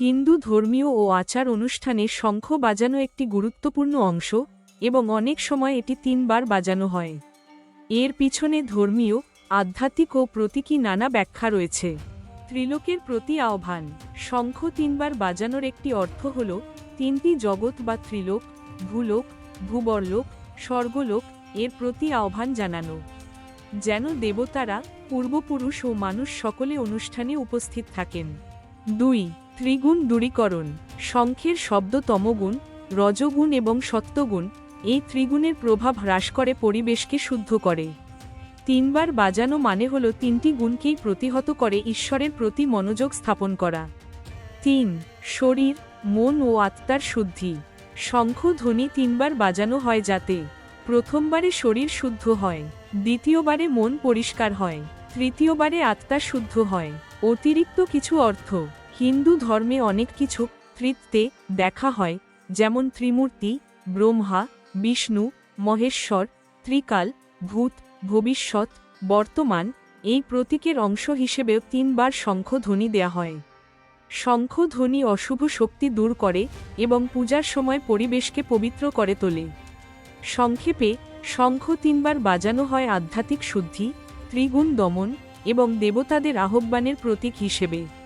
হিন্দু ধর্মীয় ও আচার অনুষ্ঠানে শঙ্খ বাজানো একটি গুরুত্বপূর্ণ অংশ, এবং অনেক সময় এটি তিনবার বাজানো হয়। এর পিছনে ধর্মীয়, আধ্যাত্মিক ও প্রতীকী নানা ব্যাখ্যা রয়েছে। ত্রিলোকের প্রতি আহ্বান, শঙ্খ তিনবার বাজানোর একটি অর্থ হল, তিনটি জগৎ বা ত্রিলোক, ভূলোক, ভূবরলোক, স্বর্গলোক, এর প্রতি আহ্বান জানানো। যেন দেবতারা, পূর্বপুরুষ ও মানুষ সকলে অনুষ্ঠানে উপস্থিত থাকেন। দুই ত্রিগুণ দূরীকরণ, শঙ্খের শব্দ তমগুণ, রজগুণ এবং সত্যগুণ এই ত্রিগুণের প্রভাব হ্রাস করে পরিবেশকে শুদ্ধ করে। তিনবার বাজানো মানে হল তিনটি গুণকেই প্রতিহত করে ঈশ্বরের প্রতি মনোযোগ স্থাপন করা। তিন, শরীর, মন ও আত্মার শুদ্ধি। শঙ্খ ধ্বনি তিনবার বাজানো হয় যাতে প্রথমবারে শরীর শুদ্ধ হয়, দ্বিতীয়বারে মন পরিষ্কার হয়, তৃতীয়বারে আত্মা শুদ্ধ হয়। অতিরিক্ত কিছু অর্থ হিন্দু ধর্মে অনেক কিছু তৃত্বে দেখা হয়, যেমন ত্রিমূর্তি, ব্রহ্মা, বিষ্ণু, মহেশ্বর, ত্রিকাল, ভূত, ভবিষ্যৎ, বর্তমান, এই প্রতীকের অংশ হিসেবেও তিনবার শঙ্খধ্বনি দেয়া হয়। শঙ্খধ্বনি অশুভ শক্তি দূর করে এবং পূজার সময় পরিবেশকে পবিত্র করে তোলে। সংক্ষেপে, শঙ্খ তিনবার বাজানো হয় আধ্যাত্মিক শুদ্ধি, ত্রিগুণ দমন এবং দেবতাদের আহ্বানের প্রতীক হিসেবে।